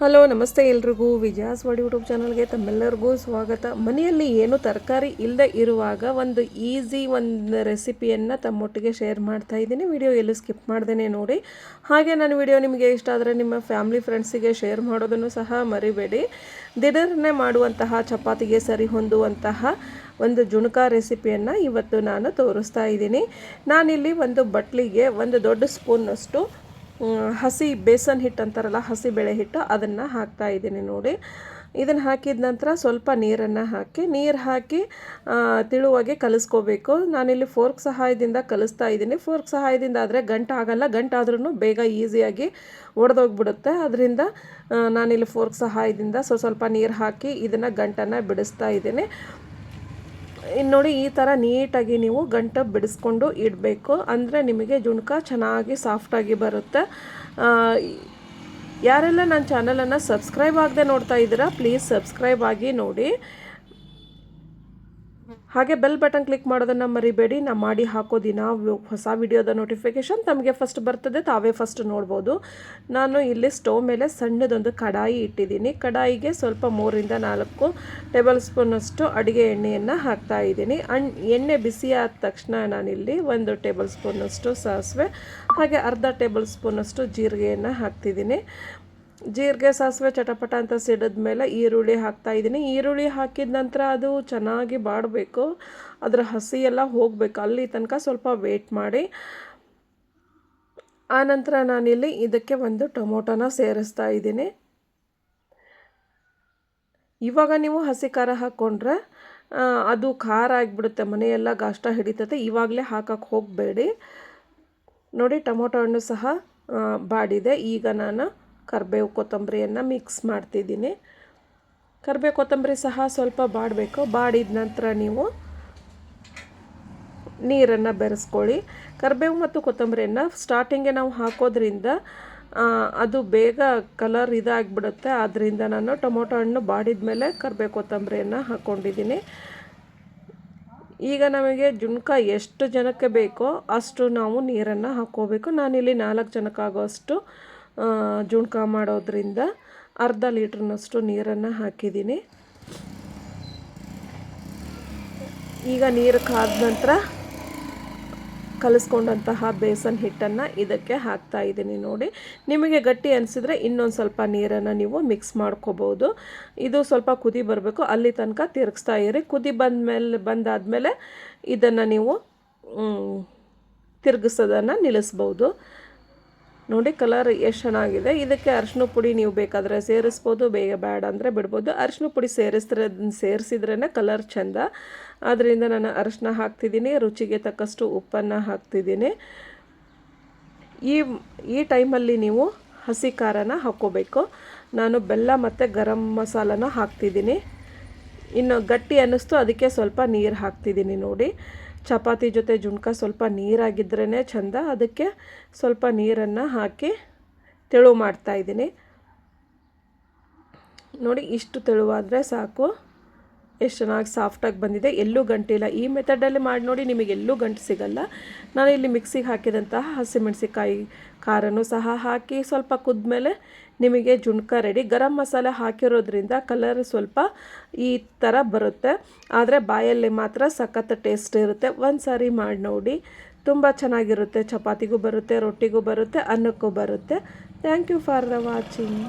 Hello, ನಮಸ್ತೆ ಎಲ್ರಿಗೂ. ವಿಜಯಾಸ್ ವಾಡಿ YouTube ಚಾನಲ್ಗೆ ತಮ್ಮೆಲ್ಲರಿಗೂ ಸ್ವಾಗತ. ಮನೆಯಲ್ಲಿ ಏನು ತರಕಾರಿ ಇಲ್ಲದೆ ಇರುವಾಗ ಒಂದು ಈಸಿ ಒಂದು ರೆಸಿಪಿಯನ್ನು ತಮ್ಮೊಟ್ಟಿಗೆ ಶೇರ್ ಮಾಡ್ತಾ ಇದ್ದೀನಿ. ವಿಡಿಯೋ ಎಲ್ಲೂ ಸ್ಕಿಪ್ ಮಾಡ್ದೇ ನೋಡಿ. ಹಾಗೆ ನನ್ನ ವಿಡಿಯೋ ನಿಮಗೆ ಇಷ್ಟ ಆದರೆ ನಿಮ್ಮ ಫ್ಯಾಮಿಲಿ ಫ್ರೆಂಡ್ಸಿಗೆ ಶೇರ್ ಮಾಡೋದನ್ನು ಸಹ ಮರಿಬೇಡಿ. ದಿಢೀರನೆ ಮಾಡುವಂತಹ ಚಪಾತಿಗೆ ಸರಿ ಹೊಂದುವಂತಹ ಒಂದು ಜುಣುಕ ರೆಸಿಪಿಯನ್ನು ಇವತ್ತು ನಾನು ತೋರಿಸ್ತಾ ಇದ್ದೀನಿ. ನಾನಿಲ್ಲಿ ಒಂದು ಬಟ್ಲಿಗೆ ಒಂದು ದೊಡ್ಡ ಸ್ಪೂನ್ನಷ್ಟು ಹಸಿ ಬೇಸನ್ ಹಿಟ್ಟು ಅಂತಾರಲ್ಲ, ಹಸಿ ಬೇಳೆ ಹಿಟ್ಟು, ಅದನ್ನು ಹಾಕ್ತಾ ಇದ್ದೀನಿ ನೋಡಿ. ಇದನ್ನು ಹಾಕಿದ ನಂತರ ಸ್ವಲ್ಪ ನೀರನ್ನು ಹಾಕಿ, ನೀರು ಹಾಕಿ ತಿಳುವಾಗೆ ಕಲಿಸ್ಕೋಬೇಕು. ನಾನಿಲ್ಲಿ ಫೋರ್ಕ್ ಸಹಾಯದಿಂದ ಕಲಿಸ್ತಾ ಇದ್ದೀನಿ. ಫೋರ್ಕ್ ಸಹಾಯದಿಂದ ಆದರೆ ಗಂಟು ಆಗಲ್ಲ ಗಂಟಾದ್ರೂ ಬೇಗ ಈಸಿಯಾಗಿ ಒಡೆದೋಗ್ಬಿಡುತ್ತೆ. ಅದರಿಂದ ನಾನಿಲ್ಲಿ ಫೋರ್ಕ್ ಸಹಾಯದಿಂದ ಸ್ವಸ್ವಲ್ಪ ಸ್ವಲ್ಪ ನೀರು ಹಾಕಿ ಇದನ್ನು ಗಂಟನ್ನು ಬಿಡಿಸ್ತಾ ಇದ್ದೀನಿ. ಇನ್ನು ನೋಡಿ ಈ ಥರ ನೀಟಾಗಿ ನೀವು ಗಂಟು ಬಿಡಿಸ್ಕೊಂಡು ಇಡಬೇಕು. ಅಂದರೆ ನಿಮಗೆ ಜುಣಕ ಚೆನ್ನಾಗಿ ಸಾಫ್ಟಾಗಿ ಬರುತ್ತೆ. ಯಾರೆಲ್ಲ ನನ್ನ ಚಾನಲನ್ನು ಸಬ್ಸ್ಕ್ರೈಬ್ ಆಗದೆ ನೋಡ್ತಾ ಇದ್ದೀರಾ ಪ್ಲೀಸ್ ಸಬ್ಸ್ಕ್ರೈಬ್ ಆಗಿ ನೋಡಿ. ಹಾಗೆ ಬೆಲ್ ಬಟನ್ ಕ್ಲಿಕ್ ಮಾಡೋದನ್ನು ಮರಿಬೇಡಿ. ನಾ ಮಾಡಿ ಹಾಕೋ ದಿನ ಹೊಸ ವಿಡಿಯೋದ ನೋಟಿಫಿಕೇಷನ್ ತಮಗೆ ಫಸ್ಟ್ ಬರ್ತದೆ, ತಾವೇ ಫಸ್ಟ್ ನೋಡ್ಬೋದು. ನಾನು ಇಲ್ಲಿ ಸ್ಟವ್ ಮೇಲೆ ಸಣ್ಣದೊಂದು ಕಡಾಯಿ ಇಟ್ಟಿದ್ದೀನಿ. ಕಡಾಯಿಗೆ ಸ್ವಲ್ಪ ಮೂರಿಂದ ನಾಲ್ಕು ಟೇಬಲ್ ಸ್ಪೂನಷ್ಟು ಅಡುಗೆ ಎಣ್ಣೆಯನ್ನು ಹಾಕ್ತಾ ಇದ್ದೀನಿ. ಅಣ್, ಎಣ್ಣೆ ಬಿಸಿ ಆದ ತಕ್ಷಣ ನಾನಿಲ್ಲಿ ಒಂದು ಟೇಬಲ್ ಸ್ಪೂನಷ್ಟು ಸಾಸಿವೆ, ಹಾಗೆ ಅರ್ಧ ಟೇಬಲ್ ಸ್ಪೂನಷ್ಟು ಜೀರಿಗೆಯನ್ನು ಹಾಕ್ತಿದ್ದೀನಿ. ಜೀರಿಗೆ ಸಾಸಿವೆ ಚಟಪಟ ಅಂತ ಸಿಡಿದ ಮೇಲೆ ಈರುಳ್ಳಿ ಹಾಕ್ತಾ ಇದ್ದೀನಿ. ಈರುಳ್ಳಿ ಹಾಕಿದ ನಂತರ ಅದು ಚೆನ್ನಾಗಿ ಬಾಡಬೇಕು. ಅದರ ಹಸಿ ಎಲ್ಲ ಹೋಗಬೇಕು. ಅಲ್ಲಿ ತನಕ ಸ್ವಲ್ಪ ವೇಟ್ ಮಾಡಿ. ಆನಂತರ ನಾನಿಲ್ಲಿ ಇದಕ್ಕೆ ಒಂದು ಟೊಮೊಟೊನ ಸೇರಿಸ್ತಾ ಇದ್ದೀನಿ. ಇವಾಗ ನೀವು ಹಸಿ ಖಾರ ಹಾಕ್ಕೊಂಡ್ರೆ ಅದು ಖಾರ ಆಗಿಬಿಡುತ್ತೆ. ಮನೆಯೆಲ್ಲ ಗಾಷ್ಟ ಹಿಡಿತತೆ ಇವಾಗಲೇ ಹಾಕಕ್ಕೆ ಹೋಗಬೇಡಿ. ನೋಡಿ, ಟೊಮೊಟೊ ಹಣ್ಣು ಸಹ ಬಾಡಿದೆ. ಈಗ ನಾನು ಕರಿಬೇವು ಕೊತ್ತಂಬರಿಯನ್ನು ಮಿಕ್ಸ್ ಮಾಡ್ತಿದ್ದೀನಿ. ಕರಿಬೇವು ಕೊತ್ತಂಬರಿ ಸಹ ಸ್ವಲ್ಪ ಬಾಡಬೇಕು. ಬಾಡಿದ ನಂತರ ನೀವು ನೀರನ್ನು ಬೆರೆಸ್ಕೊಳ್ಳಿ. ಕರಿಬೇವು ಮತ್ತು ಕೊತ್ತಂಬರಿಯನ್ನು ಸ್ಟಾರ್ಟಿಂಗೆ ನಾವು ಹಾಕೋದ್ರಿಂದ ಅದು ಬೇಗ ಕಲರ್ ಇದಾಗಿಬಿಡುತ್ತೆ. ಆದ್ದರಿಂದ ನಾನು ಟೊಮೊಟೊ ಹಣ್ಣು ಬಾಡಿದ ಮೇಲೆ ಕರಿಬೇವು ಕೊತ್ತಂಬರಿಯನ್ನು ಹಾಕ್ಕೊಂಡಿದ್ದೀನಿ ಈಗ ನಮಗೆ ಜುಣ್ಕ ಎಷ್ಟು ಜನಕ್ಕೆ ಬೇಕೋ ಅಷ್ಟು ನಾವು ನೀರನ್ನು ಹಾಕ್ಕೋಬೇಕು. ನಾನಿಲ್ಲಿ ನಾಲ್ಕು ಜನಕ್ಕಾಗೋಷ್ಟು ಜುಣ್ಕ ಮಾಡೋದ್ರಿಂದ ಅರ್ಧ ಲೀಟ್ರ್ನಷ್ಟು ನೀರನ್ನು ಹಾಕಿದ್ದೀನಿ. ಈಗ ನೀರು ಕಾದ ನಂತರ ಕಲಿಸ್ಕೊಂಡಂತಹ ಬೇಸನ್ ಹಿಟ್ಟನ್ನು ಇದಕ್ಕೆ ಹಾಕ್ತಾ ಇದ್ದೀನಿ ನೋಡಿ. ನಿಮಗೆ ಗಟ್ಟಿ ಅನಿಸಿದ್ರೆ ಇನ್ನೊಂದು ಸ್ವಲ್ಪ ನೀರನ್ನು ನೀವು ಮಿಕ್ಸ್ ಮಾಡ್ಕೋಬೋದು. ಇದು ಸ್ವಲ್ಪ ಕುದಿ ಬರಬೇಕು. ಅಲ್ಲಿ ತನಕ ತಿರುಗಿಸ್ತಾ ಇರಿ. ಕುದಿ ಬಂದಮೇಲೆ ಬಂದಾದಮೇಲೆ ಇದನ್ನು ನೀವು ತಿರುಗಿಸೋದನ್ನು ನಿಲ್ಲಿಸ್ಬೋದು. ನೋಡಿ ಕಲರ್ ಎಷ್ಟು ಚೆನ್ನಾಗಿದೆ. ಇದಕ್ಕೆ ಅರಿಶಿನ ಪುಡಿ ನೀವು ಬೇಕಾದರೆ ಸೇರಿಸ್ಬೋದು ಬೇಗ ಬೇಡ ಅಂದರೆ ಬಿಡ್ಬೋದು. ಅರಿಶಿನ ಪುಡಿ ಸೇರಿಸಿದ್ರೆ ಸೇರಿಸಿದ್ರೇ ಕಲರ್ ಚೆಂದ. ಆದ್ದರಿಂದ ನಾನು ಅರಿಶಿನ ಹಾಕ್ತಿದ್ದೀನಿ, ರುಚಿಗೆ ತಕ್ಕಷ್ಟು ಉಪ್ಪನ್ನು ಹಾಕ್ತಿದ್ದೀನಿ. ಈ ಈ ಟೈಮಲ್ಲಿ ನೀವು ಹಸಿ ಖಾರನ ಹಾಕ್ಕೋಬೇಕು. ನಾನು ಬೆಲ್ಲ ಮತ್ತು ಗರಂ ಮಸಾಲನ ಹಾಕ್ತಿದ್ದೀನಿ. ಇನ್ನು ಗಟ್ಟಿ ಅನ್ನಿಸ್ತು, ಅದಕ್ಕೆ ಸ್ವಲ್ಪ ನೀರು ಹಾಕ್ತಿದ್ದೀನಿ ನೋಡಿ. ಚಪಾತಿ ಜೊತೆ ಜುಣ್ಕ ಸ್ವಲ್ಪ ನೀರಾಗಿದ್ರೇ ಚಂದ ಅದಕ್ಕೆ ಸ್ವಲ್ಪ ನೀರನ್ನು ಹಾಕಿ ತೆಳು ಮಾಡ್ತಾ ಇದ್ದೀನಿ. ನೋಡಿ, ಇಷ್ಟು ತೆಳುವಾದರೆ ಸಾಕು. ಎಷ್ಟು ಚೆನ್ನಾಗಿ ಸಾಫ್ಟಾಗಿ ಬಂದಿದೆ, ಎಲ್ಲೂ ಗಂಟಿಲ್ಲ ಈ ಮೆಥಡಲ್ಲಿ ಮಾಡಿ ನೋಡಿ ನಿಮಗೆ ಎಲ್ಲೂ ಗಂಟು ಸಿಗಲ್ಲ. ನಾನು ಇಲ್ಲಿ ಮಿಕ್ಸಿಗೆ ಹಾಕಿದಂತಹ ಹಸಿಮೆಣಸಿಕಾಯಿ ಖಾರನೂ ಸಹ ಹಾಕಿ ಸ್ವಲ್ಪ ಕುದ್ಮೇಲೆ ನಿಮಗೆ ಜುಣ್ಕ ರೆಡಿ ಗರಂ ಮಸಾಲೆ ಹಾಕಿರೋದ್ರಿಂದ ಕಲರ್ ಸ್ವಲ್ಪ ಈ ಥರ ಬರುತ್ತೆ. ಆದರೆ ಬಾಯಲ್ಲಿ ಮಾತ್ರ ಸಖತ್ ಟೇಸ್ಟ್ ಇರುತ್ತೆ. ಒಂದು ಸಾರಿ ಮಾಡಿ ನೋಡಿ. ತುಂಬ ಚೆನ್ನಾಗಿರುತ್ತೆ. ಚಪಾತಿಗೂ ಬರುತ್ತೆ, ರೊಟ್ಟಿಗೂ ಬರುತ್ತೆ, ಅನ್ನಕ್ಕೂ ಬರುತ್ತೆ. Thank you for the watching